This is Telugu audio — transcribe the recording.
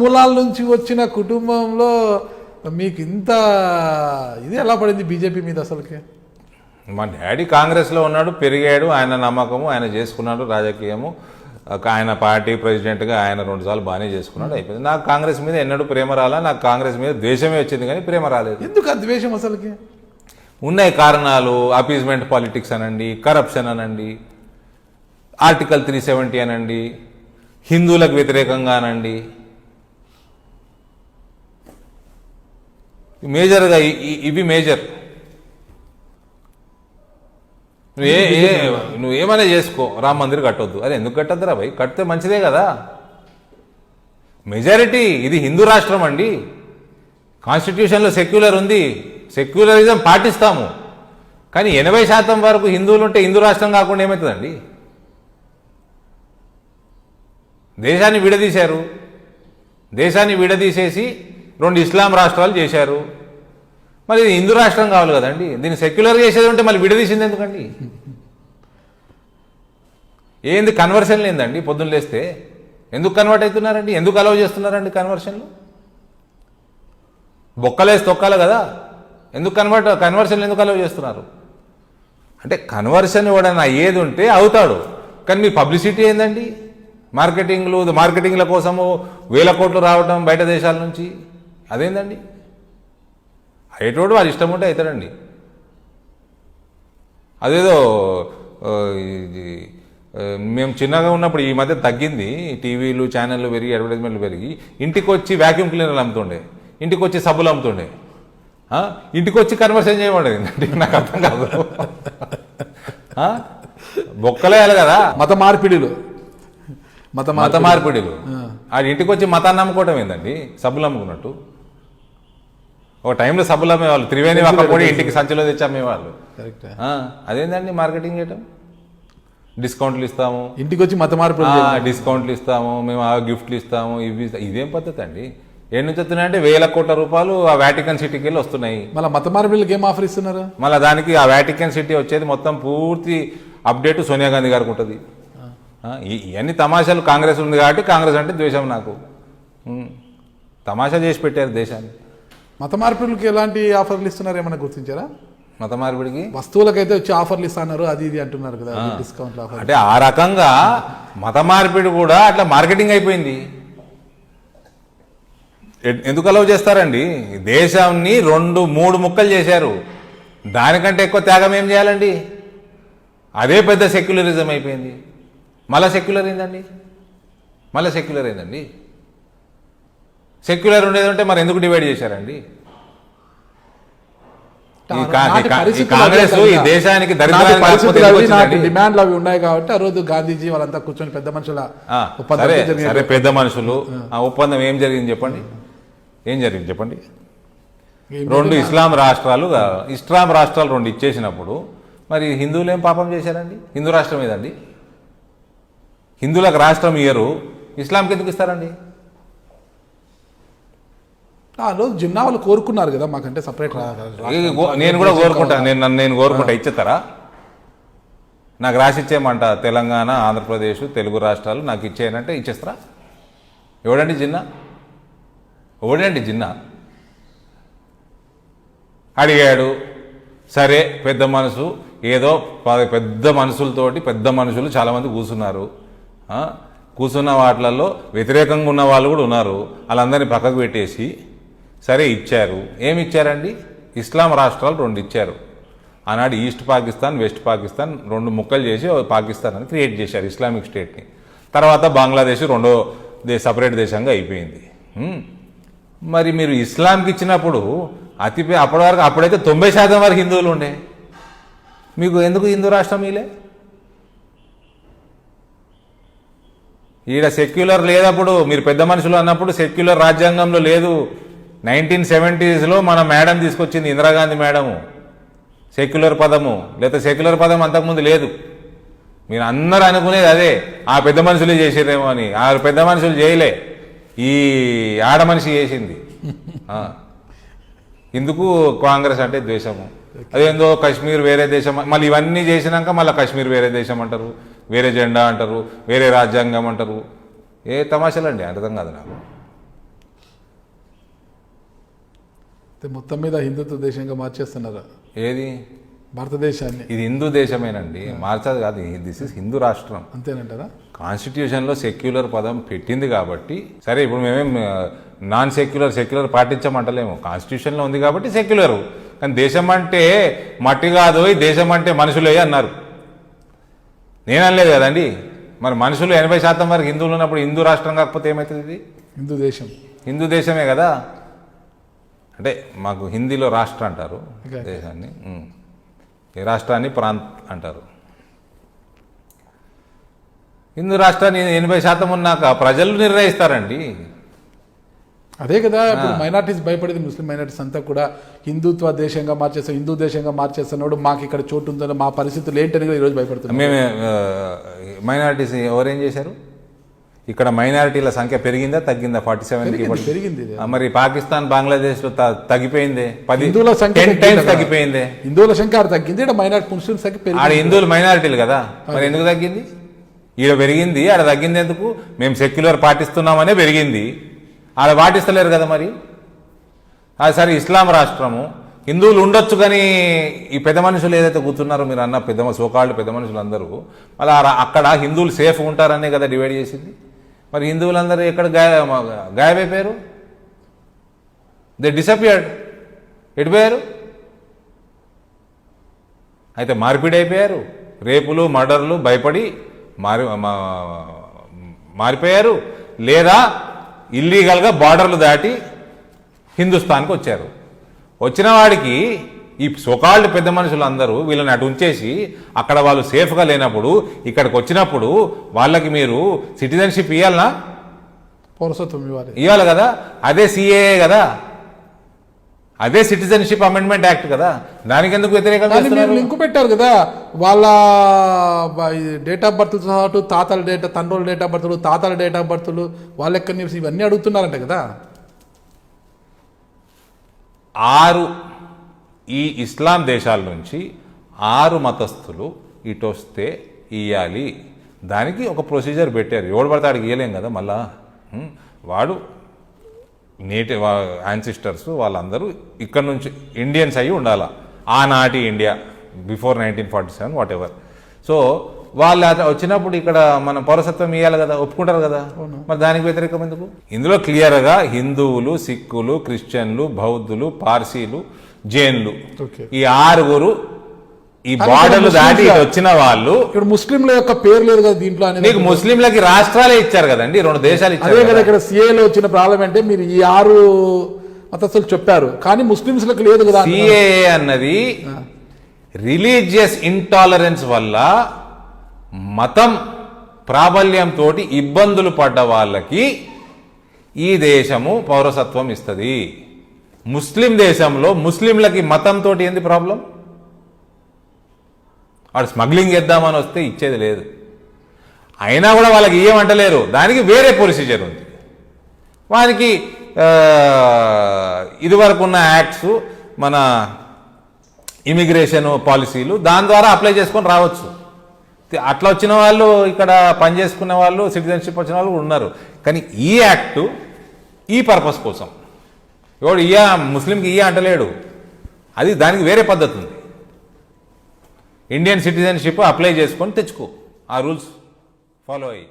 మూలాల నుంచి వచ్చిన కుటుంబంలో మీకు ఇంత ఇది ఎలా పడింది బీజేపీ మీద అసలుకి? మా డాడీ కాంగ్రెస్లో ఉన్నాడు పెరిగాడు ఆయన నమ్మకము ఆయన చేసుకున్నాడు రాజకీయము. ఆయన పార్టీ ప్రెసిడెంట్గా ఆయన రెండుసార్లు బాగానే చేసుకున్నాడు అయిపోయింది. నాకు కాంగ్రెస్ మీద ఎన్నడూ ప్రేమ రాలా నాకు కాంగ్రెస్ మీద ద్వేషమే వచ్చింది కానీ ప్రేమ రాలేదు. ఎందుకు ఆ ద్వేషం అసలుకి? ఉన్నాయి కారణాలు అపీజ్మెంట్ పాలిటిక్స్ అనండి కరప్షన్ అనండి ఆర్టికల్ త్రీ సెవెంటీ అనండి హిందువులకు వ్యతిరేకంగా అనండి మేజర్గా ఇవి మేజర్. నువ్వు ఏ ఏ నువ్వు ఏమైనా చేసుకో రామ మందిర్ కట్టొద్దు. అరే ఎందుకు కట్టొద్దురా భయ్? కడితే మంచిదే కదా. మెజారిటీ ఇది హిందూ రాష్ట్రం అండి. కాన్స్టిట్యూషన్లో సెక్యులర్ ఉంది. సెక్యులరిజం పాటిస్తాము. కానీ ఎనభై శాతం వరకు హిందువులు ఉంటే హిందూ రాష్ట్రం కాకుండా ఏమవుతుందండి దేశాన్ని విడదీశారు. దేశాన్ని విడదీసేసి రెండు ఇస్లాం రాష్ట్రాలు చేశారు. మరి ఇది హిందూ రాష్ట్రం కావాలి కదండి. దీన్ని సెక్యులర్ చేసేది ఉంటే మళ్ళీ విడదీసింది ఎందుకండి? ఏంది కన్వర్షన్ లేదండి? పొద్దున్న లేస్తే ఎందుకు కన్వర్ట్ అవుతున్నారండి? ఎందుకు అలౌ చేస్తున్నారండి కన్వర్షన్లు బొక్కలేసి తొక్కాలి కదా. ఎందుకు కన్వర్ట్ కన్వర్షన్లు ఎందుకు అలౌ చేస్తున్నారు? అంటే కన్వర్షన్ ఎవడన్నా ఏది ఉంటే అవుతాడు. కానీ మీ పబ్లిసిటీ ఏందండి? మార్కెటింగ్లు మార్కెటింగ్ల కోసము వేల కోట్లు రావడం బయట దేశాల నుంచి. అదేందండి? అయ్యేటోడు వాడు ఇష్టం ఉంటే అవుతాడండి. అదేదో మేము చిన్నగా ఉన్నప్పుడు ఈ మధ్య తగ్గింది. టీవీలు ఛానళ్ళు పెరిగి అడ్వర్టైజ్మెంట్లు పెరిగి ఇంటికి వచ్చి వ్యాక్యూమ్ క్లీనర్లు అమ్ముతుండే. ఇంటికి వచ్చి సబ్బులు అమ్ముతుండే? ఇంటికి వచ్చి కన్వర్షన్ చేయమండదు అంటే నాకు అర్థం కాదు? బొక్కలేయాలి కదా? మత మార్పిడిలు. మత మత మార్పిడి మార్పిడిలు. ఆ. ఇంటికి వచ్చి మతాన్ని అమ్ముకోవటం ఏందండి? సబ్బులు అమ్ముకున్నట్టు. ఒక టైంలో సబ్బులు అమ్మేవాళ్ళు. త్రివేణి ఒక్కపొడి ఇంటికి సంచిలో తెచ్చి అమ్మేవాళ్ళు అదేందండి మార్కెటింగ్ చేయటం? డిస్కౌంట్లు ఇస్తాము. ఇంటికి వచ్చి మత మార్పిడి ఆ, డిస్కౌంట్లు ఇస్తాము. మేము ఆ గిఫ్ట్లు ఇస్తాము. ఇవి. ఇదేం పద్ధతి అండి? ఏడు నుంచి వస్తున్నాయంటే వేల కోట్ల రూపాయలు ఆ వాటికన్ సిటీకి వెళ్ళి వస్తున్నాయి. మళ్ళీ మత మార్పిడికి ఏం ఆఫర్ ఇస్తున్నారు? మళ్ళీ దానికి ఆ వాటికన్ సిటీ వచ్చేది మొత్తం పూర్తి అప్డేట్ సోనియా గాంధీ గారికి ఉంటుంది. ఇవన్నీ తమాషాలు కాంగ్రెస్ ఉంది కాబట్టి కాంగ్రెస్ అంటే ద్వేషం నాకు. తమాషా చేసి పెట్టారు దేశాన్ని. మత మార్పిడికి ఎలాంటి ఆఫర్లు ఇస్తున్నారు ఏమైనా గుర్తించారా? మత మార్పిడికి? వస్తువులకైతే వచ్చి ఆఫర్లు ఇస్తున్నారు అది ఇది అంటున్నారు కదా డిస్కౌంట్ ఆఫర్ అంటే ఆ రకంగా మత మార్పిడి కూడా అట్లా మార్కెటింగ్ అయిపోయింది. ఎందుకు అలవ్ చేస్తారండి? దేశాన్ని రెండు మూడు ముక్కలు చేశారు. దానికంటే ఎక్కువ త్యాగం ఏం చేయాలండి? అదే పెద్ద సెక్యులరిజం అయిపోయింది. మళ్ళా సెక్యులర్ ఏందండి మళ్ళీ సెక్యులర్ ఏందండి సెక్యులర్ ఉండేది ఉంటే మరి ఎందుకు డివైడ్ చేశారండి? కాంగ్రెస్ ఈ. దేశానికి? డిమాండ్లు అవి ఉన్నాయి కాబట్టి ఆ రోజు గాంధీజీ వాళ్ళంతా కూర్చొని పెద్ద మనుషుల సరే పెద్ద మనుషులు ఆ. ఒప్పందం ఏం జరిగింది చెప్పండి? ఏం జరిగింది చెప్పండి? రెండు ఇస్లాం రాష్ట్రాలు ఇస్లాం రాష్ట్రాలు రెండు ఇచ్చేసినప్పుడు మరి హిందువులు ఏం పాపం చేశారండి? హిందూ రాష్ట్రం ఏదండి? హిందువులకు రాష్ట్రం ఇయ్యరు ఇస్లాంకి ఎందుకు ఇస్తారండి? ఆ రోజు జిన్నా వాళ్ళు కోరుకున్నారు కదా మాకంటే సపరేట్ నేను కూడా కోరుకుంటా నేను నన్ను నేను కోరుకుంటా ఇచ్చేస్తారా? నాకు రాసి ఇచ్చేయమంట తెలంగాణ ఆంధ్రప్రదేశ్ తెలుగు రాష్ట్రాలు నాకు ఇచ్చేయనంటే ఇచ్చేస్తారా? ఎవడండి జిన్నా? ఎవడండి జిన్నా? అడిగాడు సరే పెద్ద మనసు ఏదో ప- పెద్ద మనసులతోటి పెద్ద మనుషులు చాలామంది కూర్చున్నారు. ఆ? కూర్చున్న వాటిలలో వ్యతిరేకంగా ఉన్న వాళ్ళు కూడా ఉన్నారు. వాళ్ళందరినీ పక్కకు పెట్టేసి సరే ఇచ్చారు. ఏమి ఇచ్చారండి ఇస్లాం రాష్ట్రాలు రెండు ఇచ్చారు. ఆనాడు ఈస్ట్ పాకిస్తాన్ వెస్ట్ పాకిస్తాన్ రెండు ముక్కలు చేసి పాకిస్తాన్ అని క్రియేట్ చేశారు ఇస్లామిక్ స్టేట్ని. తర్వాత బంగ్లాదేశ్ రెండో దే సపరేట్ దేశంగా అయిపోయింది. మరి మీరు ఇస్లాంకి ఇచ్చినప్పుడు అతి అప్పటి వరకు అప్పుడైతే తొంభై శాతం వరకు హిందువులు ఉండే. మీకు ఎందుకు హిందూ రాష్ట్రం మీలే ఈడ సెక్యులర్ లేదప్పుడు మీరు పెద్ద మనుషులు అన్నప్పుడు సెక్యులర్ రాజ్యాంగంలో లేదు. నైన్టీన్ సెవెంటీస్లో మన మేడం తీసుకొచ్చింది ఇందిరాగాంధీ మేడము. సెక్యులర్ పదము. లేదా సెక్యులర్ పదం అంతకుముందు లేదు. మీరు అందరూ అనుకునేది అదే. ఆ పెద్ద మనుషులే చేసిరేమో అని. ఆ పెద్ద మనుషులు చేయలే. ఈ ఆడ మనిషి చేసింది. ఆ. ఇందుకు కాంగ్రెస్ అంటే ద్వేషము. అదేందో కశ్మీర్ వేరే దేశం మళ్ళీ ఇవన్నీ చేసినాక మళ్ళీ కశ్మీర్ వేరే దేశం అంటారు. వేరే జెండా అంటారు. వేరే రాజ్యాంగం అంటారు. ఏ తమాషలండి? అర్థం కాదు నాకు అయితే మొత్తం మీద హిందుత్వ దేశంగా మార్చేస్తున్నారు. ఏది? భారతదేశాన్ని. ఇది హిందూ దేశమేనండి. మార్చదు కాదు దిస్ ఇస్ హిందూ రాష్ట్రం. అంతేనంటారా? కాన్స్టిట్యూషన్లో సెక్యులర్ పదం పెట్టింది కాబట్టి సరే ఇప్పుడు మేమేం నాన్ సెక్యులర్ సెక్యులర్ పాటించమంటలేము. కాన్స్టిట్యూషన్లో ఉంది కాబట్టి సెక్యులర్. కానీ దేశం అంటే మట్టి కాదు దేశం అంటే మనుషులే అన్నారు. నేను అనలేదు కదండి. మరి మనుషులు ఎనభై శాతం వరకు హిందువులు ఉన్నప్పుడు హిందూ రాష్ట్రం కాకపోతే ఏమవుతుంది? ఇది హిందూ దేశం. హిందూ దేశమే కదా. అంటే మాకు హిందీలో రాష్ట్ర అంటారు. దేశాన్ని. రాష్ట్రాన్ని ప్రాంత్ అంటారు. హిందూ రాష్ట్రాన్ని ఎనభై శాతం ఉన్నాక ప్రజలు నిర్ణయిస్తారండి. అదే కదా ఇప్పుడు మైనార్టీస్ భయపడేది ముస్లిం మైనార్టీస్ అంతా కూడా హిందుత్వ దేశంగా మార్చేస్తాం హిందూ దేశంగా మార్చేస్తున్నాడు మాకు ఇక్కడ చోటు ఉందని మా పరిస్థితులు ఏంటని కూడా ఈరోజు భయపడుతున్నాం మేము మైనారిటీస్ ఎవరేం చేశారు? ఇక్కడ మైనారిటీల సంఖ్య పెరిగిందా తగ్గిందా? ఫార్టీ సెవెన్కి పెరిగింది. మరి పాకిస్తాన్ బంగ్లాదేశ్లో తగ్గిపోయిందే. పది హిందువుల సంఖ్య టైమ్స్ కదా. తగ్గిపోయిందే. హిందువుల సంఖ్య తగ్గింది ఇక్కడ మైనార్టీ ముస్లిం సంఖ్య ఆడ హిందువులు మైనారిటీలు కదా? మరి ఎందుకు తగ్గింది? ఈడ పెరిగింది ఆడ తగ్గింది ఎందుకు? మేము సెక్యులర్ పాటిస్తున్నామనే పెరిగింది. ఆడ పాటిస్తలేరు కదా మరి? అది సరే ఇస్లాం రాష్ట్రము. హిందువులు ఉండొచ్చు కానీ ఈ పెద్ద మనుషులు ఏదైతే కూర్చున్నారో మీరు అన్న పెద్ద సోకాళ్ళు పెద్ద మనుషులు అందరూ ఆ- అక్కడ హిందువులు సేఫ్ ఉంటారనే కదా డివైడ్ చేసింది? మరి హిందువులందరూ ఎక్కడ గాయ గాయమైపోయారు? దే డిసపియర్డ్ ఎడిపోయారు పోయారు అయితే మార్పిడి అయిపోయారు రేపులు మర్డర్లు భయపడి మారి మా- మారిపోయారు. లేదా ఇల్లీగల్గా బార్డర్లు దాటి హిందుస్థాన్కి వచ్చారు. వచ్చిన వాడికి ఈ సొకాళ్ళు పెద్ద మనుషులు అందరూ వీళ్ళని అటు ఉంచేసి అక్కడ వాళ్ళు సేఫ్గా లేనప్పుడు ఇక్కడికి వచ్చినప్పుడు వాళ్ళకి మీరు సిటిజన్షిప్ ఇవ్వాలనా పౌరసత్వం ఇవ్వాలి. ఇవ్వాలి కదా? అదే సిఏఏ కదా? అదే సిటిజన్షిప్ అమెండ్మెంట్ యాక్ట్ కదా? దానికి ఎందుకు వ్యతిరేకం కానీ మీరు చేస్తున్నారు? లింక్ పెట్టారు కదా? వాళ్ళ డేట్ ఆఫ్ బర్త్ సహా తాతల డేట్ తండ్రుల డేట్ ఆఫ్ బర్త్లు తాతల డేట్ ఆఫ్ బర్త్లు వాళ్ళ ఎక్కడి నుంచి ఇవన్నీ అడుగుతున్నారంట కదా? ఆరు ఈ ఇస్లాం దేశాల నుంచి ఆరు మతస్థులు ఇటు వస్తే ఇయ్యాలి. దానికి ఒక ప్రొసీజర్ పెట్టారు. ఎవడు పడితే ఆడికి ఇయ్యలేం కదా మళ్ళా? వాడు నేటి యాన్సిస్టర్స్ వాళ్ళందరూ ఇక్కడ నుంచి ఇండియన్స్ అయ్యి ఉండాల? ఆనాటి India before nineteen forty seven whatever so వాళ్ళు వచ్చినప్పుడు ఇక్కడ మనం పౌరసత్వం ఇవ్వాలి కదా ఒప్పుకుంటారు కదా? మరి దానికి వ్యతిరేకం ఎందుకు? ఇందులో క్లియర్గా హిందువులు సిక్కులు క్రిస్టియన్లు బౌద్ధులు పార్సీలు జైన్లు. ఈ ఆరుగురు ఈ బార్డర్లు దాటి వచ్చిన వాళ్ళు ఇక్కడ ముస్లింల యొక్క పేరు లేదు కదా దీంట్లో నీకు ముస్లింలకి రాష్ట్రాలే ఇచ్చారు కదండి రెండు దేశాలు ఇచ్చారు కదా కదా. ఇక్కడ సిఏలో వచ్చిన ప్రాబ్లం అంటే మీరు ఈ ఆరు మతస్థులు చెప్పారు. కానీ ముస్లింస్లకు లేదు కదా. సిఏఏ అన్నది రిలీజియస్ ఇంటాలరెన్స్ వల్ల మతం ప్రాబల్యంతో ఇబ్బందులు పడ్డ వాళ్ళకి ఈ దేశము పౌరసత్వం ఇస్తుంది. ముస్లిం దేశంలో ముస్లింలకి మతంతో ఏంది ప్రాబ్లం? వాడు స్మగ్లింగ్ చేద్దామని వస్తే ఇచ్చేది లేదు. అయినా కూడా వాళ్ళకి ఏమంటలేరు దానికి వేరే ప్రొసీజర్ ఉంది. వానికి ఇదివరకు ఉన్న యాక్ట్స్ మన ఇమిగ్రేషన్ పాలసీలు దాని ద్వారా అప్లై చేసుకొని రావచ్చు. అట్లా వచ్చిన వాళ్ళు ఇక్కడ పని చేసుకునే వాళ్ళు సిటిజన్షిప్ వచ్చిన వాళ్ళు ఉన్నారు. కానీ ఈ యాక్ట్ ఈ పర్పస్ కోసం. ఎవడు ఇయ్య ముస్లింకి ఇయ్య అంటలేడు. అది దానికి వేరే పద్ధతి ఉంది ఇండియన్ సిటిజన్షిప్ అప్లై చేసుకొని తెచ్చుకో. ఆ రూల్స్ ఫాలో అయ్యి.